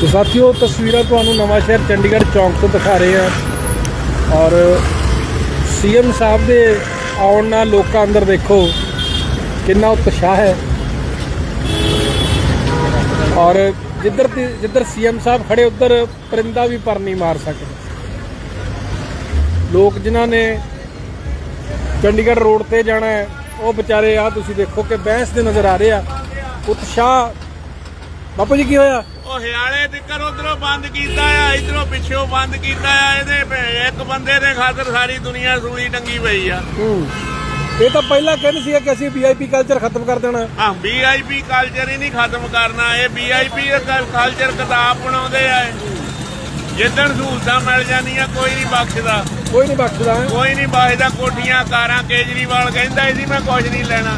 ਤੇ ਸਾਥੀਓ, ਤਸਵੀਰਾਂ ਤੁਹਾਨੂੰ ਨਵਾਂ ਸ਼ਹਿਰ ਚੰਡੀਗੜ੍ਹ ਚੌਂਕ ਤੋਂ ਦਿਖਾ ਰਹੇ ਆ ਔਰ ਸੀਐਮ ਸਾਹਿਬ ਦੇ ਆਉਣ ਨਾਲ ਲੋਕਾਂ ਅੰਦਰ ਦੇਖੋ, ਕਿੰਨਾ ਉਤਸ਼ਾਹ ਹੈ। ਔਰ ਜਿੱਧਰ ਦੀ- ਜਿੱਧਰ ਸੀਐਮ ਸਾਹਿਬ ਖੜੇ, ਉੱਧਰ ਪਰਿੰਦਾ ਵੀ ਪਰ ਨਹੀਂ ਮਾਰ ਸਕਦਾ। ਲੋਕ ਜਿਨ੍ਹਾਂ ਨੇ ਚੰਡੀਗੜ੍ਹ ਰੋਡ ਤੇ ਜਾਣਾ ਹੈ, ਉਹ ਵਿਚਾਰੇ ਆ ਤੁਸੀਂ ਦੇਖੋ ਕਿ ਬਹਿਸ ਦੇ ਨਜ਼ਰ ਆ ਰਹੇ ਆ। ਉਤਸ਼ਾਹ ਬਾਪੂ ਜੀ, ਕੀ ਹੋਇਆ? ਉਹ ਹਿਆਲੇ ਤਿੱਕਰ ਉਧਰੋਂ ਬੰਦ ਕੀਤਾ ਆ ਇਧਰੋਂ ਪਿੱਛੋਂ ਬੰਦ ਕੀਤਾ ਆ ਇਹਦੇ ਪ- ਇੱਕ ਬੰਦੇ ਦੇ ਖਾਤਰ ਸਾਰੀ ਦੁਨੀਆ ਸੂਲੀ ਟੰਗੀ ਪਈ ਆ। ਹੂੰ। ਇਹ ਤਾਂ ਪਹਿਲਾਂ ਕਹਿੰਦੇ ਸੀ ਕਿ ਅਸੀਂ ਵੀਆਈਪੀ ਕਲਚਰ ਖਤਮ ਕਰ ਦੇਣਾ। ਆ ਵੀਆਈਪੀ ਕਲਚਰ ਹੀ ਨਹੀਂ ਖਤਮ ਕਰਨਾ ਇਹ ਵੀਆਈਪੀ ਕਲਚਰ ਕਿਤਾਬ ਬਣਾਉਂਦੇ ਆ ਜਿੱਦਣ ਸਹੂਲਤਾਂ ਮਿਲ ਜਾਂਦੀਆਂ ਕੋਈ ਨਹੀਂ ਬਖਸ਼ਦਾ। ਕੋਈ ਨਹੀਂ ਬਖਸ਼ਦਾ। ਹੈ ਕੋਈ ਨਹੀਂ ਬਖਸ਼ਦਾ ਕੋਠੀਆਂ ਕਾਰਾਂ ਕੇਜਰੀਵਾਲ ਕਹਿੰਦਾ ਸੀ ਮੈਂ ਕੁਝ ਨਹੀਂ ਲੈਣਾ।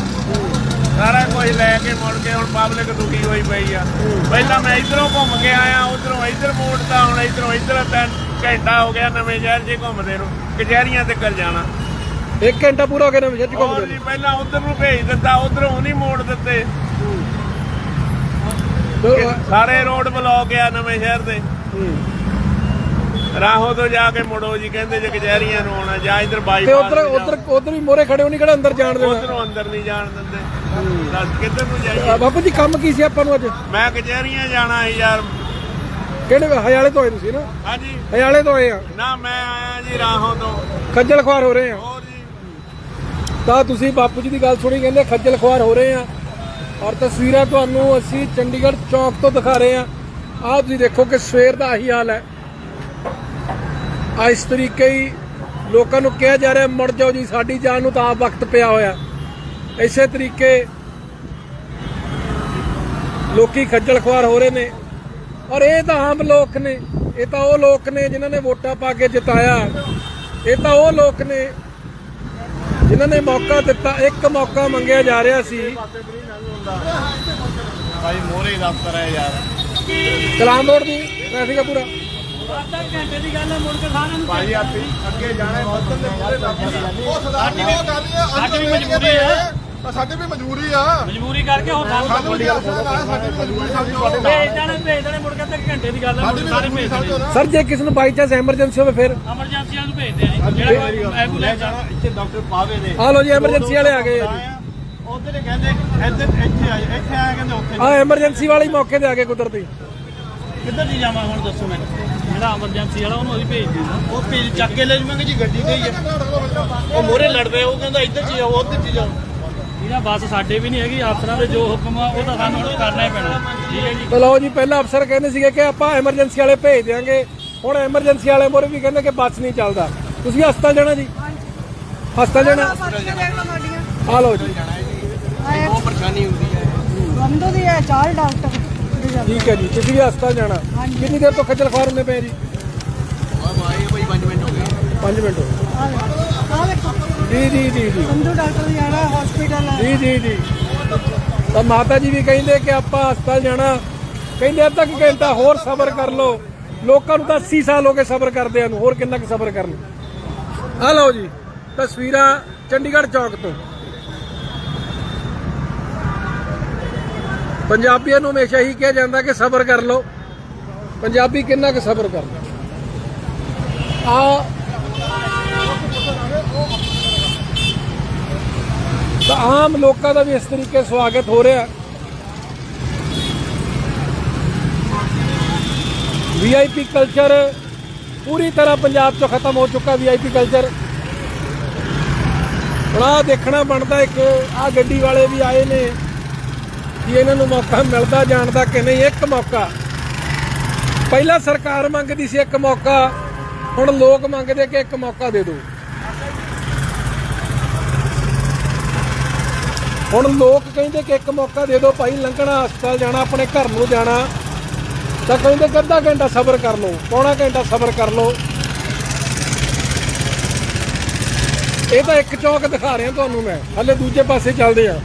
ਸਾਰਾ ਕੁਝ ਲੈ ਕੇ ਮੁੜ ਕੇ ਹੁਣ ਪਬਲਿਕ ਦੁਖੀ ਹੋਈ ਪਈ ਆ। ਪਹਿਲਾਂ ਮੈਂ ਇਧਰੋਂ ਘੁੰਮ ਕੇ ਆਇਆ ਉਧਰੋਂ ਇਧਰ ਮੋੜਦਾ ਹੁਣ ਇਧਰੋਂ ਇਧਰ ਤਿੰਨ ਘੰਟਾ ਹੋ ਗਿਆ ਨਵੇਂ ਸ਼ਹਿਰ 'ਚ ਘੁੰਮਦੇ ਨੂੰ ਕਚਹਿਰੀਆਂ ਤੇ ਕਰ ਜਾਣਾ। ਇੱਕ ਘੰਟਾ ਪੂਰਾ ਹੋ ਗਿਆ ਨਵੇਂ ਸ਼ਹਿਰ ਚ ਘੁੰਮਦੇ ਜੀ ਪਹਿਲਾਂ ਉਧਰ ਨੂੰ ਭੇਜ ਦਿੱਤਾ ਉਧਰੋਂ ਨਹੀਂ ਮੋੜ ਦਿੱਤੇ। ਨੂੰ। ਸਾਰੇ ਰੋਡ ਬਲੌਕ ਆ ਨਵੇਂ ਸ਼ਹਿਰ ਦੇ। ਰਾਹੋਂ ਤੋਂ ਜਾ ਕੇ ਮੁੜੋ ਜੀ ਕਹਿੰਦੇ ਜੇ ਕਚਹਿਰੀਆਂ ਨੂੰ ਆਉਣਾ ਜਾਂ ਇਧਰ ਤੇ ਬਾਈਪਾਸ ਉਧਰ ਉਧਰ ਉਧਰ ਵੀ ਮੋਰੇ ਖੜੇ ਹੋ ਨਹੀਂ ਕਿਹੜਾ ਅੰਦਰ ਜਾਣ ਦੇਣਾ। ਉਧਰੋਂ ਅੰਦਰ ਨਹੀਂ ਜਾਣ ਦਿੰਦੇ। ਦੱਸ ਕਿੱਧਰ ਨੂੰ ਜਾਈਏ? ਆ, ਬਾਪੂ ਜੀ ਕੰਮ ਕੀ ਸੀ ਆਪਾਂ ਨੂੰ ਅੱਜ? ਮੈਂ ਕਚਹਿਰੀਆਂ ਜਾਣਾ ਸੀ ਯਾਰ। ਕਿਹੜੇ ਹਰਿਆਲੇ ਤੋਂ ਆਏ ਤੁਸੀਂ ਨਾ? ਹਾਂਜੀ। ਹਰਿਆਲੇ ਤੋਂ ਆਏ ਆ। ਨਾ ਮੈਂ ਆਇਆ ਜੀ ਰਾਹੋਂ ਤੋਂ। ਖੱਜਲ ਖੁਆਰ ਹੋ ਰਹੇ ਆ। ਹੋਰ ਜੀ। ਤਾਂ ਤੁਸੀਂ ਬਾਪੂ ਜੀ ਦੀ ਗੱਲ ਸੁਣੀ ਕਹਿੰਦੇ ਖੱਜਲ ਖੁਆਰ ਹੋ ਰਹੇ ਆ। ਔਰ ਤਸਵੀਰਾਂ ਤੁਹਾਨੂੰ ਅਸੀਂ ਚੰਡੀਗੜ੍ਹ ਚੌਂਕ ਤੋਂ ਦਿਖਾ ਰਹੇ ਆ। ਆਹ ਤੁਸੀਂ ਦੇਖੋ ਕਿ ਸਵੇਰ ਦਾ ਆਹੀ ਹਾਲ ਹੈ। ਆ ਇਸ ਤਰੀਕੇ ਹੀ ਲੋਕਾਂ ਨੂੰ ਕਿਹਾ ਜਾ ਰਿਹਾ ਮੁੜ ਜਾਓ ਜੀ ਸਾਡੀ ਜਾਨ ਨੂੰ ਤਾਂ ਆਪ ਵਕਤ ਪਿਆ ਹੋਇਆ। ਇਸੇ ਤਰੀਕੇ ਲੋਕੀ ਖੱਜਲ ਖੁਆਰ ਹੋ ਰਹੇ ਨੇ। ਔਰ ਇਹ ਤਾਂ ਆਮ ਲੋਕ ਨੇ ਇਹ ਤਾਂ ਉਹ ਲੋਕ ਨੇ ਜਿਨ੍ਹਾਂ ਨੇ ਵੋਟਾਂ ਪਾ ਕੇ ਜਿਤਾਇਆ। ਇਹ ਤਾਂ ਉਹ ਲੋਕ ਨੇ ਜਿਨ੍ਹਾਂ ਨੇ ਮੌਕਾ ਦਿੱਤਾ ਇੱਕ ਮੌਕਾ ਮੰਗਿਆ ਜਾ ਰਿਹਾ ਸੀ। ਭਾਈ ਮੋਰੇ ਦਫ਼ਤਰ ਹੈ ਯਾਰ। ਕਲਾਮ ਰੋਡ ਦੀ ਟ੍ਰੈਫਿਕ ਆ ਪੂਰਾ। ਭਾਈ ਆਪੀ ਅੱਗੇ ਜਾਣਾ ਬੱਦਲ ਦੇ ਮੋਰੇ ਦਫ਼ਤਰ ਉਹ ਸਰਦਾਰ ਜੀ ਉਹ ਕਰ ਰਹੀ ਆ ਸਾਡੀ ਵੀ ਮਜਬੂਰੀ ਆ। ਤਾਂ ਸਾਡੀ ਵੀ ਮਜਬੂਰੀ ਆ। ਮਜਬੂਰੀ ਕਰਕੇ ਹੁਣ ਸਾਨੂੰ ਨਾ ਸਾਡੀ ਵੀ ਮਜਬੂਰੀ ਸਮਝੋ ਭੇਜ ਦੇਣੇ ਭੇਜ ਦੇਣੇ ਮੁੜ ਕੇ ਤੇ ਘੰਟੇ ਦੀ ਗੱਲ ਸਾਡੀ ਵੀ ਸਾਰੇ ਭੇਜ ਦੇਣੇ। ਨਾ ਸਰ ਜੇ ਕਿਸੇ ਨੂੰ ਬਾਈ ਚਾਂਸ ਐਮਰਜੈਂਸੀ ਹੋਵੇ ਫਿਰ? ਐਮਰਜੈਂਸੀਆਂ ਨੂੰ ਭੇਜਦੇ ਆ ਜੀ। ਜਿਹੜਾ ਐਂਬੂਲੈਂਸ ਆ। ਇੱਥੇ ਡਾਕਟਰ ਪਾਵੇ ਦੇ। ਆ ਲੋ ਜੀ ਐਮਰਜੈਂਸੀ ਵਾਲੇ ਆ ਗਏ। ਉਧਰ ਕਹਿੰਦੇ ਇੱਧਰ ਇੱਥੇ ਆ ਇੱਥੇ ਆਇਆ ਕਹਿੰਦੇ ਉੱਥੇ ਆ ਐਮਰਜੈਂਸੀ ਵਾਲੇ ਹੀ ਮੌਕੇ ਤੇ ਆ ਗਏ ਕੁਦਰਤੀ। ਕਿੱਧਰ ਦੀ ਜਾਵਾਂ ਹੁਣ ਦੱਸੋ ਮੈਨੂੰ। ਜਿਹੜਾ ਐਮਰਜੈਂਸੀ ਵਾਲਾ ਉਹਨੂੰ ਅਸੀਂ ਭੇਜ ਦੇਣਾ। ਉਹ ਭੇਜ ਚੱਕ ਕੇ ਲੈ ਜਾਵਾਂਗੇ ਜੀ ਗੱਡੀ ਤੇ ਹੀ ਆ। ਉਹ ਮੋਰੇ ਲੜ ਪਏ ਉਹ ਕਹਿੰਦਾ ਇੱਧਰ ਚ ਜਾਓ ਉੱਧਰ ਚ ਜਾਓ। ਇਹਦਾ ਬੱਸ ਸਾਡੇ ਵੀ ਨਹੀਂ ਹੈਗੀ ਅਫਸਰਾਂ ਦੇ ਜੋ ਹੁਕਮ ਆ ਉਹ ਤਾਂ ਸਾਨੂੰ ਹੁਣ ਕਰਨਾ ਹੀ ਪੈਣਾ। ਠੀਕ ਹੈ ਜੀ? ਤਾਂ ਲਓ ਜੀ ਪਹਿਲਾਂ ਅਫਸਰ ਕਹਿੰਦੇ ਸੀਗੇ ਕਿ ਆਪਾਂ ਐਮਰਜੈਂਸੀ ਵਾਲੇ ਭੇਜ ਦਿਆਂਗੇ। ਹੁਣ ਐਮਰਜੈਂਸੀ ਵਾਲੇ ਮੋਰੇ ਵੀ ਕਹਿੰਦੇ ਕਿ ਬੱਸ ਨਹੀਂ ਚੱਲਦਾ। ਤੁਸੀਂ ਹਸਪਤਾਲ ਜਾਣਾ ਜੀ? ਹਸਪਤਾਲ ਜਾਣਾ? ਆ ਲਓ ਜੀ। ਬਹੁਤ ਪਰੇਸ਼ਾਨੀ ਹੁੰਦੀ ਹੈ। ਬੰਦੋ ਦੀ ਹੈ ਚਾਰ ਡਾਕਟਰ। ਠੀਕ ਹੈ ਜੀ ਤੁਸੀਂ ਵੀ ਹਸਪਤਾਲ ਜਾਣਾ। ਕਿੰਨੀ ਦੇਰ ਤੋਂ ਖੱਜਲ ਖੁਆਰ ਹੁੰਦੇ ਪਏ ਜੀ? ਆਏ ਭਾਈ 5 ਮਿੰਟ ਹੋ ਗਏ। 5 ਮਿੰਟ ਹੋ ਗਏ। ਆਹ ਦੇਖੋ, ਆਹ ਦੇਖੋ ਜੀ ਜੀ ਜੀ ਜੀ। ਬੰਦੂ ਡਾਕਟਰ ਦੀ ਜਾਣਾ ਹਸਪੀਟਲ ਜੀ ਜੀ ਜੀ। ਤਾਂ ਮਾਤਾ ਜੀ ਵੀ ਕਹਿੰਦੇ ਕਿ ਆਪਾਂ ਹਸਪਤਾਲ ਜਾਣਾ। ਕਹਿੰਦੇ ਅੱਧਾ ਕੁ ਘੰਟਾ ਹੋਰ ਸਬਰ ਕਰ ਲਓ। ਲੋਕਾਂ ਨੂੰ ਤਾਂ 80 ਸਾਲ ਹੋ ਗਏ ਸਬਰ ਕਰਦਿਆਂ ਨੂੰ। ਹੋਰ ਕਿੰਨਾ ਕੁ ਸਬਰ ਕਰਨ? ਆ ਲਓ ਜੀ ਤਸਵੀਰਾਂ ਚੰਡੀਗੜ੍ਹ ਚੌਕ ਤੋਂ। ਪੰਜਾਬੀਆਂ ਨੂੰ ਹਮੇਸ਼ਾ ਹੀ ਕਿਹਾ ਜਾਂਦਾ ਕਿ ਸਬਰ ਕਰ ਲਓ। ਪੰਜਾਬੀ ਕਿੰਨਾ ਕੁ ਸਬਰ ਕਰ ਆ ਤਾਂ ਆਮ ਲੋਕਾਂ ਦਾ ਵੀ ਇਸ ਤਰੀਕੇ ਸਵਾਗਤ ਹੋ ਰਿਹਾ ਵੀਆਈਪੀ ਕਲਚਰ ਪੂਰੀ ਤਰ੍ਹਾਂ ਪੰਜਾਬ ਤੋਂ ਖਤਮ ਹੋ ਚੁੱਕਾ ਵੀਆਈਪੀ ਕਲਚਰ ਹੁਣ ਆਹ ਦੇਖਣਾ ਬਣਦਾ ਇੱਕ ਆ ਗੱਡੀ ਵਾਲੇ ਵੀ ਆਏ ਨੇ ਕਿ ਇਹਨਾਂ ਨੂੰ ਮੌਕਾ ਮਿਲਦਾ ਜਾਣਦਾ ਕਿ ਨਹੀਂ, ਇੱਕ ਮੌਕਾ। ਪਹਿਲਾਂ ਸਰਕਾਰ ਮੰਗਦੀ ਸੀ ਇੱਕ ਮੌਕਾ, ਹੁਣ ਲੋਕ ਮੰਗਦੇ ਕਿ ਇੱਕ ਮੌਕਾ ਦੇ ਦਿਓ। ਹੁਣ ਲੋਕ ਕਹਿੰਦੇ ਕਿ ਇੱਕ ਮੌਕਾ ਦੇ ਦਿਓ ਭਾਈ ਲੰਘਣਾ, ਹਸਪਤਾਲ ਜਾਣਾ, ਆਪਣੇ ਘਰ ਨੂੰ ਜਾਣਾ। ਤਾਂ ਕਹਿੰਦੇ ਕਿ ਅੱਧਾ ਘੰਟਾ ਸਬਰ ਕਰ ਲਓ, ਪੌਣਾ ਘੰਟਾ ਸਬਰ ਕਰ ਲਓ। ਇਹ ਤਾਂ ਇੱਕ ਚੌਕ ਦਿਖਾ ਰਿਹਾ ਤੁਹਾਨੂੰ ਮੈਂ, ਹਲੇ ਦੂਜੇ ਪਾਸੇ ਚੱਲਦੇ ਆ।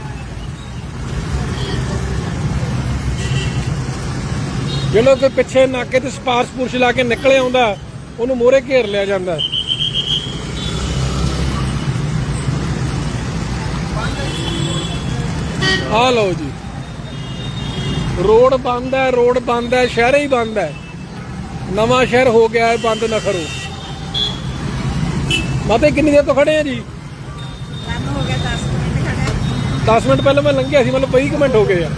ਜਦੋਂ ਕੋਈ ਪਿੱਛੇ ਨਾਕੇ ਤੇ ਸਪਾਰਸ਼ ਪੁਰਸ਼ ਲਾ ਕੇ ਨਿਕਲੇ ਆਉਂਦਾ, ਉਹਨੂੰ ਮੋਰੇ ਘੇਰ ਲਿਆ ਜਾਂਦਾ। ਆ ਲਓ ਜੀ। ਰੋਡ ਬੰਦ ਹੈ ਰੋਡ ਬੰਦ ਹੈ ਸ਼ਹਿਰ ਹੀ ਬੰਦ ਹੈ। ਨਵਾਂ ਸ਼ਹਿਰ ਹੋ ਗਿਆ ਹੈ ਬੰਦ ਨਾ ਕਰੋ। ਮਾਤੇ ਕਿੰਨੀ ਦੇਰ ਤੋਂ ਖੜੇ ਆ ਜੀ? ਸਾਨੂੰ ਹੋ ਗਿਆ 10 ਮਿੰਟ ਖੜੇ 10 ਮਿੰਟ ਪਹਿਲਾਂ ਮੈਂ ਲੰਘਿਆ ਸੀ ਮਤਲਬ 20 ਕੁ ਮਿੰਟ ਹੋ ਗਏ ਆ।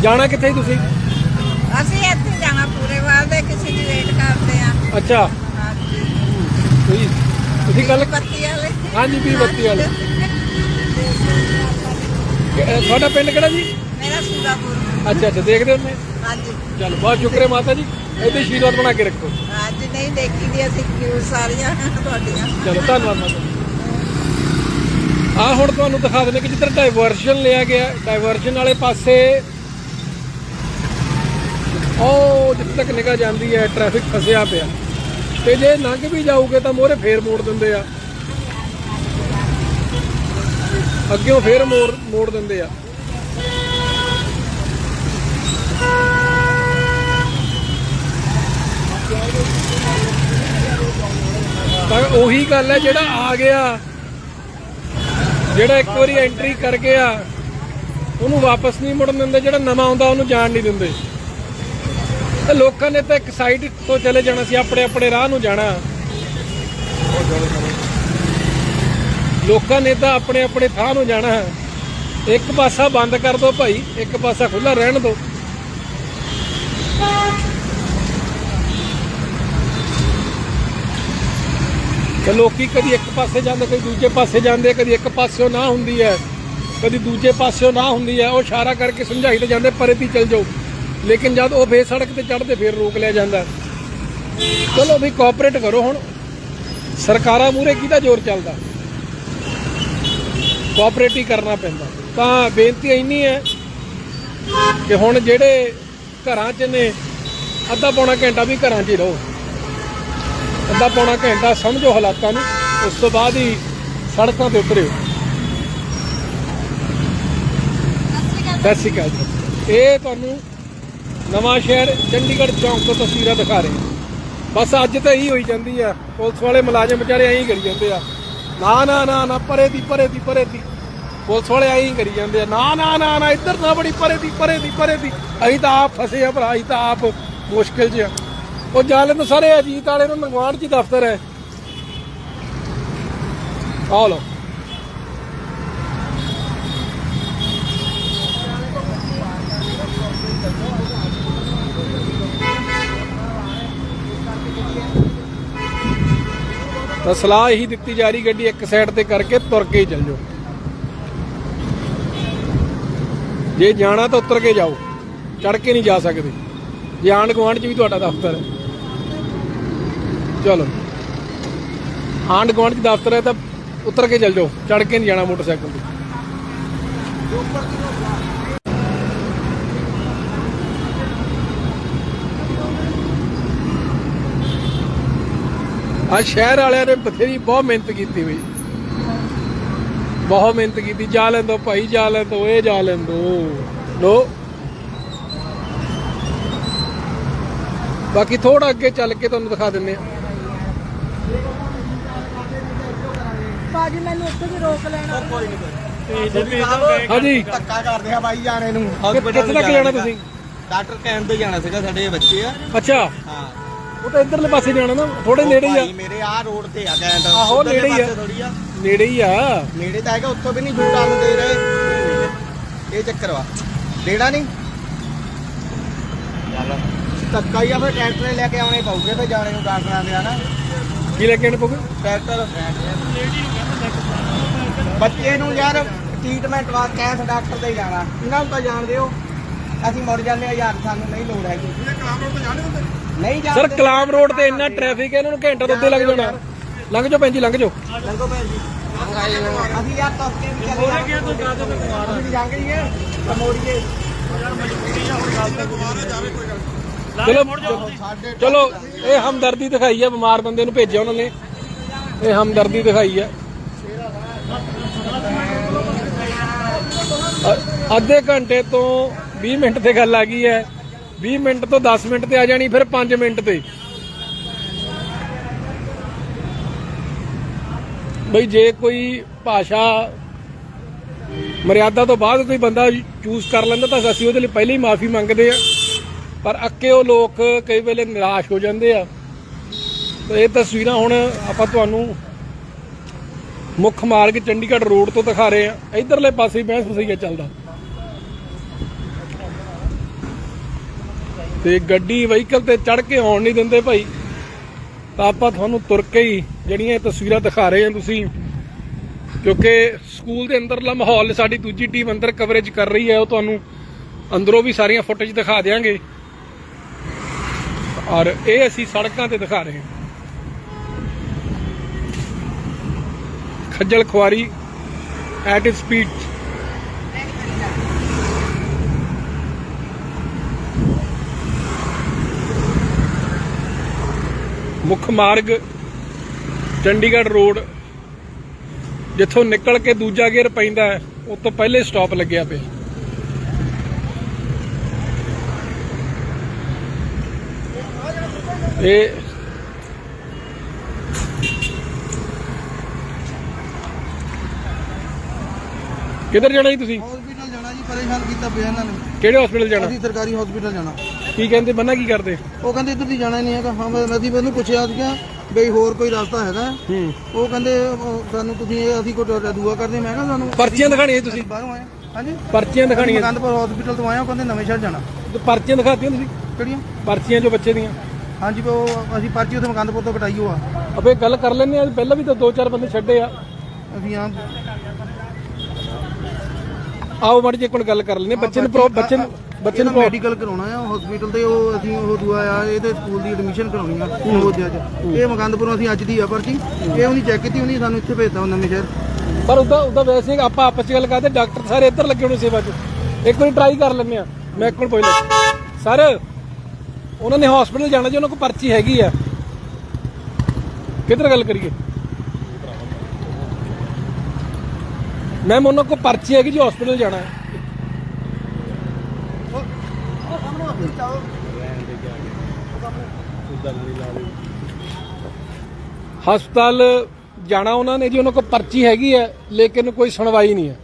ਜਾਣਾ ਕਿੱਥੇ ਤੁਸੀਂ? ਅਸੀਂ ਇੱਥੇ ਜਾਣਾ ਪੂਰੇ ਵਾਰ ਦੇ ਕਿਸੇ ਦੀ ਵੇਟ ਕਰਦੇ ਆ। ਅੱਛਾ। ਤੁਸੀਂ ਤੁਸੀਂ ਗੱਲ ਬੱਤੀ ਵਾਲੇ। ਹਾਂਜੀ ਵੀਹ ਬੱਤੀ ਵਾਲੇ। ਅਹ ਤੁਹਾਡਾ ਪਿੰਡ ਕਿਹੜਾ ਜੀ? ਮੇਰਾ ਸੂਰਾਪੁਰ। ਅੱਛਾ ਅੱਛਾ ਦੇਖਦੇ ਹੁੰਦੇ? ਹਾਂਜੀ। ਚਲੋ ਬਹੁਤ ਸ਼ੁਕਰ ਹੈ ਮਾਤਾ ਜੀ। ਇਹਦੇ ਆਸ਼ੀਰਵਾਦ ਬਣਾ ਕੇ ਰੱਖੋ। ਅੱਜ ਨਹੀਂ ਦੇਖੀ ਦੀ ਅਸੀਂ ਨਿਊਜ਼ ਸਾਰੀਆਂ ਤੁਹਾਡੀਆਂ। ਚਲੋ ਧੰਨਵਾਦ ਮਾਤਾ ਆ ਹੁਣ ਤੁਹਾਨੂੰ ਦਿਖਾ ਦਿੰਦੇ ਕਿ ਜਿੱਧਰ ਡਾਈਵਰਸ਼ਨ ਲਿਆ ਗਿਆ ਡਾਈਵਰਸ਼ਨ ਵਾਲੇ ਪਾਸੇ। ਉਹ ਜਿੱਥੇ ਤੱਕ ਨਿਗਾਹ ਜਾਂਦੀ ਹੈ ਟ੍ਰੈਫਿਕ ਫਸਿਆ ਪਿਆ। ਤੇ ਜੇ ਲੰਘ ਵੀ ਜਾਊਗੇ ਤਾਂ ਮੋਰੇ ਫੇਰ ਮੋੜ ਦਿੰਦੇ ਆ। ਅੱਗਿਓਂ ਫੇਰ ਮੋੜ ਮੋੜ ਦਿੰਦੇ ਆ। ਤਾਂ ਉਹੀ ਗੱਲ ਹੈ ਜਿਹੜਾ ਆ ਗਿਆ। ਜਿਹੜਾ ਇੱਕ ਵਾਰੀ ਐਂਟਰੀ ਕਰ ਗਿਆ, ਉਹਨੂੰ ਵਾਪਸ ਨਹੀਂ ਮੁੜਨ ਦਿੰਦੇ, ਜਿਹੜਾ ਨਵਾਂ ਆਉਂਦਾ ਉਹਨੂੰ ਜਾਣ ਨਹੀਂ ਦਿੰਦੇ। ਤੇ ਲੋਕਾਂ ਨੇ ਤਾਂ ਇੱਕ ਸਾਈਡ ਤੋਂ ਚਲੇ ਜਾਣਾ ਸੀ, ਆਪਣੇ ਆਪਣੇ ਰਾਹ ਨੂੰ ਜਾਣਾ। ਲੋਕਾਂ ਨੇ ਤਾਂ ਆਪਣੇ ਆਪਣੇ ਥਾਂ ਨੂੰ ਜਾਣਾ ਹੈ। ਇੱਕ ਪਾਸਾ ਬੰਦ ਕਰ ਦਿਓ ਭਾਈ, ਇੱਕ ਪਾਸਾ ਖੁੱਲਾ ਰਹਿਣ ਦਿਓ ਤੇ ਲੋਕੀ ਕਦੀ ਇੱਕ ਪਾਸੇ ਜਾਂਦੇ, ਕਦੀ ਦੂਜੇ ਪਾਸੇ ਜਾਂਦੇ, ਕਦੀ ਇੱਕ ਪਾਸਿਓਂ ਨਾ ਹੁੰਦੀ ਹੈ। ਕਦੀ ਦੂਜੇ ਪਾਸਿਓਂ ਨਾ ਹੁੰਦੀ ਹੈ। ਉਹ ਇਸ਼ਾਰਾ ਕਰਕੇ ਸਮਝਾਈ ਤੇ ਜਾਂਦੇ, ਪਰੇ ਦੀ ਚਲ ਜਾਓ। ਲੇਕਿਨ ਜਦ ਉਹ ਫੇਰ ਸੜਕ ਤੇ ਚੜਦੇ ਫੇਰ ਰੋਕ ਲਿਆ ਜਾਂਦਾ। ਚਲੋ ਵੀ ਕੋਆਪਰੇਟ ਕਰੋ ਹੁਣ। ਸਰਕਾਰਾਂ ਮੂਰੇ ਕਿਹਦਾ ਜ਼ੋਰ ਚੱਲਦਾ? ਕੋਆਪਰੇਟ ਹੀ ਕਰਨਾ ਪੈਂਦਾ। ਤਾਂ ਬੇਨਤੀ ਇੰਨੀ ਹੈ ਕਿ ਹੁਣ ਜਿਹੜੇ ਘਰਾਂ 'ਚ ਨੇ, ਅੱਧਾ ਪੌਣਾ ਘੰਟਾ ਵੀ ਘਰਾਂ 'ਚ ਹੀ ਰਹੋ। ਅੱਧਾ ਪੌਣਾ ਘੰਟਾ ਸਮਝੋ ਹਾਲਾਤਾਂ ਨੂੰ, ਉਸ ਤੋਂ ਬਾਅਦ ਹੀ ਸੜਕਾਂ ਤੇ ਉਤਰਿਓ ਸਤਿ ਸ਼੍ਰੀ ਅਕਾਲ ਜੀ। ਇਹ ਤੁਹਾਨੂੰ ਨਵਾਂ ਸ਼ਹਿਰ ਚੰਡੀਗੜ੍ਹ ਚੌਂਕ ਤੋਂ ਤਸਵੀਰਾਂ ਦਿਖਾ ਰਹੇ। ਬਸ ਅੱਜ ਤਾਂ ਇਹੀ ਹੋਈ ਜਾਂਦੀ ਆ। ਪੁਲਿਸ ਵਾਲੇ ਮੁਲਾਜ਼ਮ ਵਿਚਾਰੇ ਐਂ ਹੀ ਕਰੀ ਜਾਂਦੇ ਆ। ਨਾ ਨਾ ਨਾ ਨਾ, ਪਰੇ ਦੀ ਪਰੇ ਦੀ ਪਰੇ ਦੀ। ਪੁਲਿਸ ਵਾਲੇ ਐਂ ਕਰੀ ਜਾਂਦੇ ਆ, ਨਾ ਨਾ ਨਾ ਨਾ, ਇੱਧਰ ਨਾ ਬੜੀ ਪਰੇ ਦੀ ਪਰੇ ਦੀ ਪਰੇ ਦੀ। ਅਸੀਂ ਤਾਂ ਆਪ ਫਸੇ ਆ ਭਰਾ, ਅਸੀਂ ਤਾਂ ਆਪ ਮੁਸ਼ਕਿਲ 'ਚ ਆ। ਉਹ ਜਾਲੇ ਤਾਂ ਸਾਰੇ ਅਜੀਤ ਵਾਲੇ ਨੂੰ ਨਗਵਾੜ 'ਚ ਦਫ਼ਤਰ ਹੈ। ਆ ਲਓ। ਤਾਂ ਸਲਾਹ ਇਹੀ ਦਿੱਤੀ ਜਾ ਰਹੀ ਗੱਡੀ ਇੱਕ ਸਾਈਡ ਤੇ ਕਰਕੇ ਤੁਰ ਕੇ ਚੱਲ ਜਾਓ। ਜੇ ਜਾਣਾ ਤਾਂ ਉਤਰ ਕੇ ਜਾਓ ਚੜ ਕੇ ਨਹੀਂ ਜਾ ਸਕਦੇ। ਜੇ ਆਂਢ ਗੁਆਂਢ 'ਚ ਵੀ ਤੁਹਾਡਾ ਦਫ਼ਤਰ ਹੈ। ਚਲੋ। ਆਂਢ ਗੁਆਂਢ 'ਚ ਦਫ਼ਤਰ ਹੈ ਤਾਂ ਉਤਰ ਕੇ ਚੱਲ ਜਾਓ ਚੜ ਕੇ ਨਹੀਂ ਜਾਣਾ ਮੋਟਰਸਾਈਕਲ ਤੇ। ਆ ਸ਼ਹਿਰ ਵਾਲਿਆਂ ਨੇ ਬਥੇਰੀ ਬਹੁਤ ਮਿਹਨਤ ਕੀਤੀ ਹੋਈ ਬਹੁਤ ਮਿਹਨਤ ਕੀਤੀ। ਜਾ ਲੈਂਦੋ ਭਾਈ ਜਾ ਲੈਂਦੋ ਇਹ ਜਾ ਲੈਂਦੋ ਲੋ। ਬਾਕੀ ਥੋੜਾ ਅੱਗੇ ਚੱਲ ਕੇ ਤੁਹਾਨੂੰ ਦਿਖਾ ਦਿੰਦੇ ਆ ਭਾਜੀ ਮੈਨੂੰ ਉੱਥੇ ਵੀ ਰੋਕ ਲੈਣਾ। ਹਾਂਜੀ। ਧੱਕਾ ਕਰਦੇ ਆ ਬਾਈ ਜਾਣੇ ਨੂੰ। ਕਿ- ਕਿੱਥੇ ਤੱਕ ਜਾਣਾ। ਤੁਸੀਂ? ਡਾਕਟਰ ਕੈਂਪ ਤੇ ਜਾਣਾ ਸੀਗਾ ਸਾਡੇ ਬੱਚੇ ਆ। ਅੱਛਾ। ਹਾਂ। ਉਹ ਤਾਂ ਇਧਰਲੇ ਪਾਸੇ ਜਾਣਾ ਨਾ ਥੋੜੇ ਨੇੜੇ ਹੀ ਆ। ਭਾਈ ਮੇਰੇ ਆ ਰੋਡ ਤੇ ਆ ਕੈਂਟ ਆਹੋ, ਨੇੜੇ ਹੀ ਆ। ਨੇੜੇ ਹੀ ਆ। ਨੇੜੇ ਤਾਂ ਹੈਗਾ ਉੱਥੋਂ ਵੀ ਨਹੀਂ ਜੂਟਾ ਨੂੰ ਦੇ ਰਹੇ। ਇਹ ਚੱਕਰ ਵਾ। ਦੇਣਾ ਨਹੀਂ। ਧੱਕਾ ਹੀ ਆ ਫਿਰ ਟਰੈਕਟਰ ਹੀ ਲੈ ਕੇ ਆਉਣੇ ਪਊਗੇ ਤੇ ਜਾਣੇ ਨੂੰ ਡਾਕਟਰਾਂ ਦੇ ਹਨਾ? ਕੀ ਲੈ ਕੇ ਆਣ ਪਊਗਾ? ਟਰੈਕਟਰ। ਬੱਚੇ ਨੂੰ ਯਾਰ ਟ੍ਰੀਟਮੈਂਟ ਵਾਸਤੇ ਕੈਂਸ ਡਾਕਟਰ ਦੇ ਹੀ ਜਾਣਾ। ਇਹਨਾਂ ਨੂੰ ਤਾਂ ਜਾਣਦੇ ਹੋ ਅਸੀਂ ਮੁੜ ਜਾਂਦੇ ਆ ਯਾਰ ਸਾਨੂੰ ਨਹੀਂ ਲੋੜ ਹੈਗੀ। ਨਹੀਂ ਜਾਣਦੇ ਸਰ ਕਲਾਮ ਰੋਡ ਤੇ ਇੰਨਾ ਟ੍ਰੈਫਿਕ ਹੈ ਇਹਨਾਂ ਨੂੰ ਘੰਟਾ ਤੋਂ ਉੱਤੇ ਲੱਗ ਜਾਣਾ। ਲੰਘ ਜਾਓ ਭੈਣ ਜੀ ਲੰਘ ਜਾਓ। ਲੰਗੋ ਭੈਣ ਜੀ। ਅਸੀਂ ਯਾਰ ਤੱਕ ਕੇ ਵੀ ਚੱਲੇ ਗਿਆ ਤੂੰ ਕਾਹਦੇ ਤੇ ਅਸੀਂ ਚਲੋ ਚਲੋ ਇਹ ਹਮਦਰਦੀ ਦਿਖਾਈ ਹੈ ਬਿਮਾਰ ਬੰਦੇ ਨੂੰ ਭੇਜਿਆ ਉਹਨਾਂ ਨੇ। ਇਹ ਹਮਦਰਦੀ ਦਿਖਾਈ ਹੈ। ਅੱਧੇ ਘੰਟੇ ਤੋਂ 20 ਮਿੰਟ ਤੇ ਗੱਲ ਆ ਗਈ ਹੈ। 20 ਮਿੰਟ ਤੋਂ 10 ਮਿੰਟ ਤੇ ਆ ਜਾਣੀ, ਫਿਰ 5 ਮਿੰਟ ਤੇ। ਬਈ ਜੇ ਕੋਈ ਭਾਸ਼ਾ ਮਰਿਆਦਾ ਤੋਂ ਬਾਅਦ ਕੋਈ ਬੰਦਾ ਚੂਜ਼ ਕਰ ਲੈਂਦਾ, ਤਾਂ ਅਸੀਂ ਉਹਦੇ ਲਈ ਪਹਿਲਾਂ ਹੀ ਮਾਫੀ ਮੰਗਦੇ ਆ ਪਰ ਅੱਕੇ ਉਹ ਲੋਕ ਕਈ ਵੇਲੇ ਨਿਰਾਸ਼ ਹੋ ਜਾਂਦੇ ਆ। ਤੇ ਇਹ ਤਸਵੀਰਾਂ ਹੁਣ ਆਪਾਂ ਤੁਹਾਨੂੰ ਮੁੱਖ ਮਾਰਗ ਚੰਡੀਗੜ੍ਹ ਰੋਡ ਤੋਂ ਦਿਖਾ ਰਹੇ ਆ ਇਧਰਲੇ ਪਾਸੇ ਬਹਿਸ ਵਸਈਆ ਚੱਲਦਾ। ਤੇ ਗੱਡੀ ਵਹੀਕਲ ਤੇ ਚੜ ਕੇ ਆਉਣ ਨਹੀਂ ਦਿੰਦੇ ਭਾਈ। ਤਾਂ ਆਪਾਂ ਤੁਹਾਨੂੰ ਤੁਰ ਕੇ ਹੀ ਜਿਹੜੀਆਂ ਇਹ ਤਸਵੀਰਾਂ ਦਿਖਾ ਰਹੇ ਹਾਂ ਤੁਸੀਂ, ਕਿਉਂਕਿ ਸਕੂਲ ਦੇ ਅੰਦਰਲਾ ਮਾਹੌਲ ਸਾਡੀ ਦੂਜੀ ਟੀਮ ਅੰਦਰ ਕਵਰੇਜ ਕਰ ਰਹੀ ਹੈ, ਉਹ ਤੁਹਾਨੂੰ ਅੰਦਰੋਂ ਵੀ ਸਾਰੀਆਂ ਫੁਟੇਜ ਦਿਖਾ ਦੇਵਾਂਗੇ ਔਰ ਇਹ ਅਸੀਂ ਸੜਕਾਂ ਤੇ ਦਿਖਾ ਰਹੇ ਹਾਂ। ਖੱਜਲ ਖੁਆਰੀ ਐਟ ਸਪੀਡ ਮੁੱਖ ਮਾਰਗ ਚੰਡੀਗੜ੍ਹ ਰੋਡ ਜਿੱਥੋਂ ਨਿਕਲ ਕੇ ਦੂਜਾ ਗੇਅਰ ਪੈਂਦਾ ਹੈ ਉਸ ਤੋਂ ਪਹਿਲੇ ਸਟਾਪ ਲੱਗਿਆ ਪਿਆ। ਇਹ ਕਿੱਧਰ ਜਾਣਾ ਜੀ ਤੁਸੀਂ? ਹਸਪੀਟਲ ਜਾਣਾ ਜੀ ਪਰੇਸ਼ਾਨ ਕੀਤਾ ਪਿਆ ਇਹਨਾਂ ਨੇ। ਕਿਹੜੇ ਹਸਪੀਟਲ ਜਾਣਾ? ਅਸੀਂ ਸਰਕਾਰੀ ਹਸਪੀਟਲ ਜਾਣਾ। ਕੀ ਕਹਿੰਦੇ ਬੰਨਾ ਕੀ ਕਰਦੇ? ਉਹ ਕਹਿੰਦੇ ਇੱਧਰ ਦੀ ਜਾਣਾ ਨਹੀਂ ਹੈਗਾ। ਹਾਂ ਮੈਂ ਅਸੀਂ ਮੈਨੂੰ ਪੁੱਛਿਆ ਸੀਗਾ ਬਈ ਹੋਰ ਕੋਈ ਰਸਤਾ ਹੈਗਾ। ਹੂੰ। ਉਹ ਕਹਿੰਦੇ ਉਹ ਸਾਨੂੰ ਤੁਸੀਂ ਇਹ ਅਸੀਂ ਕੋਈ ਦੁਆ ਕਰਦੇ ਮੈਂ ਕਿਹਾ ਸਾਨੂੰ ਪਰਚੀਆਂ ਦਿਖਾਣੀਆਂ ਤੁਸੀਂ। ਬਾਹਰੋਂ ਆਏ। ਹਾਂਜੀ। ਪਰਚੀਆਂ ਦਿਖਾਣੀਆਂ ਮਕੰਦਪੁਰ ਹਸਪੀਟਲ ਤੋਂ ਆਏ ਉਹ ਕਹਿੰਦੇ ਨਵੇਂ ਸ਼ਹਿਰ ਜਾਣਾ। ਤੇ ਪਰਚੀਆਂ ਦਿਖਾਤੀਆਂ ਤੁਸੀਂ? ਕਿਹੜੀਆਂ? ਪਰਚੀਆਂ ਜੋ ਬੱਚੇ ਦੀਆਂ। ਹਾਂਜੀ ਵੀ ਉਹ ਅਸੀਂ ਪਰਚੀ ਉੱਥੇ ਮਕੰਦਪੁਰ ਤੋਂ ਕਟਾਈ ਹੋ ਆ ਅਬੇ ਗੱਲ ਕਰ ਲੈਂਦੇ ਆ ਪਹਿਲਾਂ ਵੀ ਤਾਂ ਦੋ ਚਾਰ ਬੰਦੇ ਛੱਡੇ ਆ। ਅਸੀਂ ਆ ਆਓ ਮੜ ਜੇ ਕੋਲ ਗੱਲ ਕਰ ਹਾਂ। ਬੱਚੇ ਨੂੰ ਬੱਚੇ ਨੂੰ ਬੱਚੇ ਨੂੰ ਮੈਡੀਕਲ ਕਰਾਉਣਾ ਆ ਹਸਪੀਟਲ ਤੇ ਉਹ ਅਸੀਂ ਉਹ ਦੁਆ ਆ ਇਹਦੇ ਸਕੂਲ ਦੀ ਐਡਮਿਸ਼ਨ ਕਰਾਉਣੀ ਆ ਨਵੋਦਿਆ ਚ ਇਹ ਮਕੰਦਪੁਰੋਂ ਅਸੀਂ ਅੱਜ ਦੀ ਆ ਪਰਚੀ ਇਹ ਉਹਨੇ ਚੈੱਕ ਕੀਤੀ ਉਹਨੇ ਸਾਨੂੰ ਇੱਥੇ ਭੇਜਤਾ ਨਵੇਂ ਸ਼ਹਿਰ। ਪਰ ਉਦਾਂ ਉਦਾਂ ਵੈਸੇ ਆਪਾਂ ਆਪਸ ਚ ਗੱਲ ਕਰਦੇ ਡਾਕਟਰ ਸਾਰੇ ਇੱਧਰ ਲੱਗੇ ਹੋਣੇ ਸੇਵਾ 'ਚ। ਇੱਕ ਵਾਰੀ ਟਰਾਈ ਕਰ ਲੈਂਦੇ ਆ। ਮੈਂ ਇੱਕ ਮਿੰਟ ਪੁੱਛ ਲਾਂ ਸਰ ਉਹਨਾਂ ਨੇ ਹਸਪੀਟਲ ਜਾਣਾ ਜੀ ਉਹਨਾਂ ਕੋਲ ਪਰਚੀ ਹੈਗੀ ਆ। ਕਿੱਧਰ ਗੱਲ ਕਰੀਏ? ਮੈਮ ਉਹਨਾਂ ਕੋਲ ਪਰਚੀ ਹੈਗੀ ਜੀ ਹਸਪੀਟਲ ਜਾਣਾ ਹੈ। ਹਸਪਤਾਲ ਜਾਣਾ ਉਹਨਾਂ ਨੇ ਜੀ, ਉਹਨਾਂ ਕੋਲ ਪਰਚੀ ਹੈਗੀ ਹੈ, ਲੇਕਿਨ ਕੋਈ ਸੁਣਵਾਈ ਨਹੀਂ ਹੈ।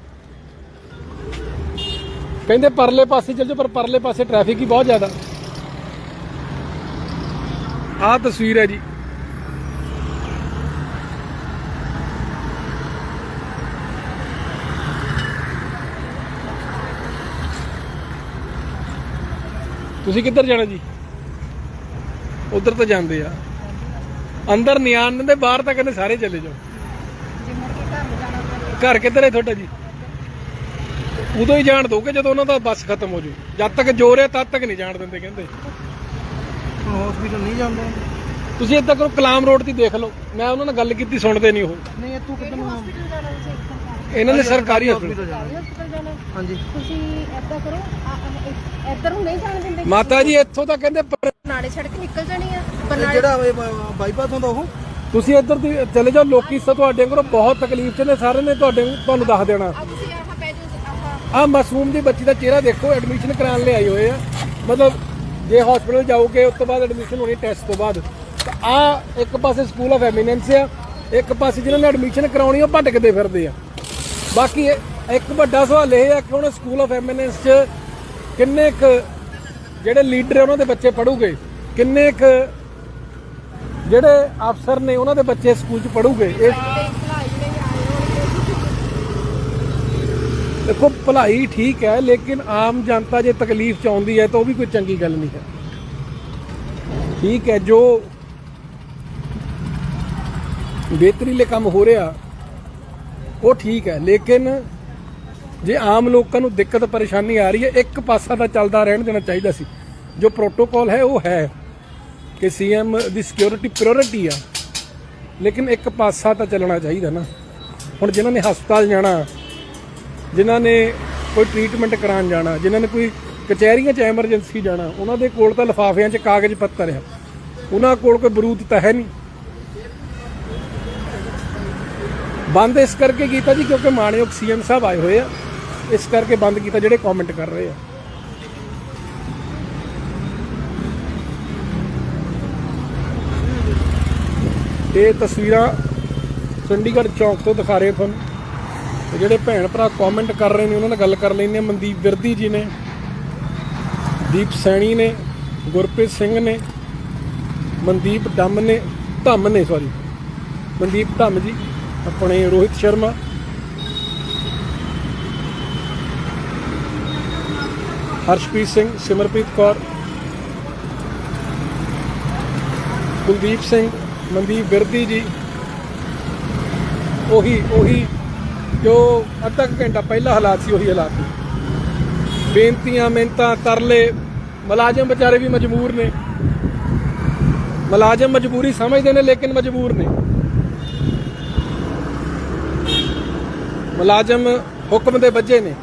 ਕਹਿੰਦੇ ਪਰਲੇ ਪਾਸੇ ਚੱਲ ਜਾਓ, ਪਰ ਪਰਲੇ ਪਾਸੇ ਟ੍ਰੈਫਿਕ ਹੀ ਬਹੁਤ ਜ਼ਿਆਦਾ। ਆਹ ਤਸਵੀਰ ਹੈ ਜੀ। ਤੁਸੀਂ ਕਿੱਧਰ ਜਾਣਾ ਜੀ? ਉਧਰ ਤਾਂ ਜਾਂਦੇ ਆ। ਅੰਦਰ ਨਹੀਂ ਆਣ ਦਿੰਦੇ ਬਾਹਰ ਤਾਂ ਕਹਿੰਦੇ ਸਾਰੇ ਚਲੇ ਜਾਓ। ਘਰ ਕਿੱਧਰ ਹੈ ਤੁਹਾਡਾ ਜੀ? ਉਦੋਂ ਹੀ ਜਾਣ ਦੋਗੇ ਜਦੋਂ ਉਹਨਾਂ ਦਾ ਬੱਸ ਖਤਮ ਹੋ ਜੂ ਜਦ ਤੱਕ ਜੋਰ ਹੈ ਤਦ ਤੱਕ ਨਹੀਂ ਜਾਣ ਦਿੰਦੇ ਕਹਿੰਦੇ। ਹਸਪੀਟਲ ਨਹੀਂ ਜਾਂਦਾ। ਤੁਸੀਂ ਇੱਦਾਂ ਕਰੋ ਕਲਾਮ ਰੋਡ ਤੇ ਹੀ ਦੇਖ ਲਓ। ਮੈਂ ਉਹਨਾਂ ਨਾਲ ਗੱਲ ਕੀਤੀ ਸੁਣਦੇ ਨਹੀਂ ਉਹ। ਨਹੀਂ ਤੂੰ ਕਿੱਧਰ ਨੂੰ ਇਹਨਾਂ ਨੇ ਸਰਕਾਰੀ ਹਸਪੀਟਲ ਜਾਣਾ। ਹਾਂਜੀ। ਤੁਸੀਂ ਏਦਾਂ ਕਰੋ ਇੱਧਰ ਨੂੰ ਨਹੀਂ ਜਾਣ ਦਿੰਦੇ। ਮਾਤਾ ਜੀ ਇੱਥੋਂ ਤਾਂ ਕਹਿੰਦੇ ਪਰ- ਬਰਨਾਲੇ ਛੱਡ ਕੇ ਨਿਕਲ ਜਾਣੀ ਆ। ਬਰਨਾਲੇ ਜਿਹੜਾ ਇਹ ਬ- ਬਾਈਪਾਸ ਹੁੰਦਾ ਉਹ? ਤੁਸੀਂ ਇੱਧਰ ਦੀ ਚਲੇ ਜਾਓ ਲੋਕੀ ਤਾਂ ਤੁਹਾਡੇ ਕੋਲ ਬਹੁਤ ਤਕਲੀਫ ਚ ਨੇ ਸਾਰੇ ਨੇ ਤੁਹਾਡੇ ਤੁਹਾਨੂੰ ਦੱਸ ਦੇਣਾ। ਆ ਤੁਸੀਂ ਆਹ ਪੈ ਜਾਓ ਆਹ। ਆ ਮਾਸੂਮ ਦੀ ਬੱਚੀ ਦਾ ਚਿਹਰਾ ਦੇਖੋ ਐਡਮਿਸ਼ਨ ਕਰਾਉਣ ਲਈ ਆਏ ਹੋਏ ਆ। ਮਤਲਬ ਜੇ ਹਸਪੀਟਲ ਜਾਓਗੇ ਉਸ ਤੋਂ ਬਾਅਦ ਐਡਮਿਸ਼ਨ ਹੋਣੀ ਟੈਸਟ ਤੋਂ ਬਾਅਦ। ਆ ਇੱਕ ਪਾਸੇ ਸਕੂਲ ਆਫ ਐਮੀਨੈਂਸ ਆ ਇੱਕ ਪਾਸੇ ਜਿਨ੍ਹਾਂ ਨੇ ਐਡਮਿਸ਼ਨ ਕਰਾਉਣੀ ਆ ਉਹ ਭਟਕਦੇ ਫਿਰਦੇ ਆ। ਬਾਕੀ ਇਹ- ਇੱਕ ਵੱਡਾ ਸਵਾਲ ਇਹ ਆ ਕਿ ਹੁਣ ਸਕੂਲ ਆਫ ਐਮੀਨੈਂਸ 'ਚ ਕਿੰਨੇ ਕੁ ਜਿਹੜੇ ਲੀਡਰ ਆ ਉਹਨਾਂ ਦੇ ਬੱਚੇ ਪੜੂਗੇ ਕਿੰਨੇ ਕੁ ਜਿਹੜੇ ਅਫਸਰ ਨੇ ਉਹਨਾਂ ਦੇ ਬੱਚੇ ਸਕੂਲ 'ਚ ਪੜੂਗੇ ਇਹ ਦੇਖੋ, ਭਲਾਈ ਠੀਕ ਹੈ, ਲੇਕਿਨ ਆਮ ਜਨਤਾ ਜੇ ਤਕਲੀਫ ਚ ਆਉਂਦੀ ਹੈ ਤਾਂ ਉਹ ਵੀ ਕੋਈ ਚੰਗੀ ਗੱਲ ਨਹੀਂ ਹੈ। ਠੀਕ ਹੈ, ਜੋ ਬਿਹਤਰੀ ਲਈ ਕੰਮ ਹੋ ਰਿਹਾ, ਉਹ ਠੀਕ ਹੈ, ਲੇਕਿਨ ਜੇ ਆਮ ਲੋਕਾਂ ਨੂੰ ਦਿੱਕਤ, ਪਰੇਸ਼ਾਨੀ ਆ ਰਹੀ ਹੈ, ਇੱਕ ਪਾਸਾ ਤਾਂ ਚੱਲਦਾ ਰਹਿਣ ਦੇਣਾ ਚਾਹੀਦਾ ਸੀ। ਜੋ ਪ੍ਰੋਟੋਕੋਲ ਹੈ, ਉਹ ਹੈ। ਕਿ ਸੀਐਮ ਦੀ ਸਿਕਿਉਰਿਟੀ ਪ੍ਰਾਇੋਰਟੀ ਆ। ਲੇਕਿਨ ਇੱਕ ਪਾਸਾ ਤਾਂ ਚੱਲਣਾ ਚਾਹੀਦਾ ਨਾ। ਹੁਣ ਜਿਨ੍ਹਾਂ ਨੇ ਹਸਪਤਾਲ ਜਾਣਾ, ਜਿਨ੍ਹਾਂ ਨੇ ਕੋਈ ਟ੍ਰੀਟਮੈਂਟ ਕਰਾਉਣ ਜਾਣਾ, ਜਿਨ੍ਹਾਂ ਨੇ ਕੋਈ ਕਚਹਿਰੀਆਂ 'ਚ ਐਮਰਜੈਂਸੀ ਜਾਣਾ, ਉਹਨਾਂ ਦੇ ਕੋਲ ਤਾਂ ਲਿਫਾਫਿਆਂ 'ਚ ਕਾਗਜ਼ ਪੱਤਰ ਆ। ਉਹਨਾਂ ਕੋਲ ਕੋਈ ਬਰੂਦ ਤਾਂ ਹੈ ਨਹੀਂ। ਬੰਦ ਇਸ ਕਰਕੇ ਕੀਤਾ ਜੀ ਕਿਉਂਕਿ ਮਾਨਯੋਗ ਸੀਐਮ ਸਾਹਿਬ ਆਏ ਹੋਏ ਆ। ਇਸ ਕਰਕੇ ਬੰਦ ਕੀਤਾ ਜਿਹੜੇ ਕਮੈਂਟ ਕਰ ਰਹੇ ਆ। ਇਹ ਤਸਵੀਰਾਂ ਚੰਡੀਗੜ੍ਹ ਚੌਕ ਤੋਂ ਦਿਖਾ ਰਹੇ ਤੁਹਾਨੂੰ। ਤੇ ਜਿਹੜੇ ਭੈਣ ਭਰਾ ਕਮੈਂਟ ਕਰ ਰਹੇ ਨੇ, ਉਹਨਾਂ ਨਾਲ ਗੱਲ ਕਰ ਲੈਂਦੇ ਹਾਂ। ਮਨਦੀਪ ਵਿਰਦੀ ਜੀ ਨੇ, ਦੀਪ ਸੈਣੀ ਨੇ, ਗੁਰਪ੍ਰੀਤ ਸਿੰਘ ਨੇ, ਮਨਦੀਪ ਡੰਮ ਨੇ, ਧੰਮ ਨੇ ਸੌਰੀ ਮਨਦੀਪ ਧੰਮ ਜੀ, ਆਪਣੇ ਰੋਹਿਤ ਸ਼ਰਮਾ। ਹਰਸ਼ਪ੍ਰੀਤ ਸਿੰਘ, ਸਿਮਰਪ੍ਰੀਤ ਕੌਰ। ਕੁਲਦੀਪ ਸਿੰਘ ਮਨਦੀਪ ਬਿਰਦੀ ਜੀ। ਉਹੀ ਉਹੀ ਜੋ ਅੱਧਾ ਕੁ ਘੰਟਾ ਪਹਿਲਾਂ ਹਾਲਾਤ ਸੀ, ਉਹੀ ਹਾਲਾਤ ਨੇ। ਬੇਨਤੀਆਂ, ਮਿਹਨਤਾਂ, ਤਰਲੇ, ਮੁਲਾਜ਼ਮ ਵਿਚਾਰੇ ਵੀ ਮਜਬੂਰ ਨੇ। ਮੁਲਾਜ਼ਮ ਮਜਬੂਰੀ ਸਮਝਦੇ ਨੇ, ਲੇਕਿਨ ਮਜਬੂਰ ਨੇ। ਮੁਲਾਜ਼ਮ ਹੁਕਮ ਦੇ ਵੱਜੇ ਨੇ।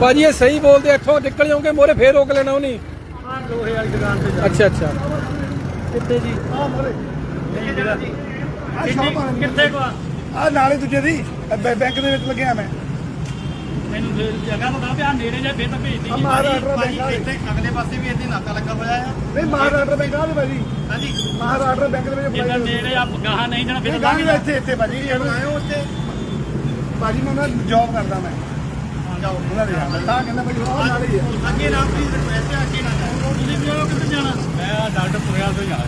ਭਾਜੀ, ਇਹ ਸਹੀ ਬੋਲਦੇ, ਇੱਥੋਂ ਨਿਕਲ ਜਾਓਗੇ ਮੋਰੇ ਫੇਰ ਰੋਕ ਲੈਣਾ ਉਹਨੇ। ਲੋਹੇ ਵਾਲੀ ਦੁਕਾਨ ਤੇ ਅੱਛਾ ਅੱਛਾ। ਕਿੱਥੇ ਜੀ? ਕਿੰਨੀ ਕਿੱਥੇ ਕੋ ਆ? ਨਾਲੇ ਦੂਜੇ ਦੀ ਬੈਂਕ ਦੇ ਵਿੱਚ ਲੱਗਿਆ ਮੈਂ। ਮੈਨੂੰ ਫਿਰ ਜਗ੍ਹਾ ਤਾਂ ਪਿਆ ਨੇੜੇ ਜੇ। ਫੇਰ ਤਾਂ ਭੇਜ ਦੀ ਮਹਾਰਾਸ਼ਟਰ ਬੈਂਕ ਆ ਇੱਥੇ ਅਗਲੇ ਪਾਸੇ ਵੀ ਇੱਥੇ ਨਾਕਾ ਲੱਗਾ ਹੋਇਆ ਆ। ਨਹੀਂ ਮਹਾਰਾਸ਼ਟਰ ਬੈਂਕ ਆ ਜੀ ਭਾਜੀ। ਹਾਂਜੀ। ਮਹਾਰਾਸ਼ਟਰ ਬੈਂਕ ਦੇ ਵਿੱਚ ਜਿੱਦਾਂ ਨੇੜੇ ਆ ਗਾਹਾਂ ਨਹੀਂ ਜਾਣਾ ਫਿਰ ਨਹੀਂ ਗਾਂਧੀ ਇੱਥੇ ਇੱਥੇ ਭਾਜੀ। ਆਏ ਉੱਥੇ। ਭਾਜੀ ਮੈਂ ਜੌਬ ਕਰਦਾ ਮੈਂ। ਜਾਓ ਉਹਨਾਂ ਦੇ ਨਾਲ ਤਾਂ ਕਹਿੰਦਾ ਭਾਜੀ ਉਹ ਨਾਲ ਹੀ ਆ ਅੱਗੇ ਨਾ ਪਲੀਜ਼ ਵੈਸੇ ਅੱਗੇ ਨਾ ਜਾਓ ਤੁਸੀਂ ਵੀ ਉਹ ਕਿੱਥੇ ਜਾਣਾ ਮੈਂ ਡਾਕਟਰ ਪੁਰਿਆ ਤੋਂ ਜਾਣਾ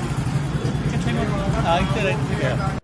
ਕਿੱਥੇ ਨੂੰ ਆ ਇੱਥੇ ਰਹਿ ਗਿਆ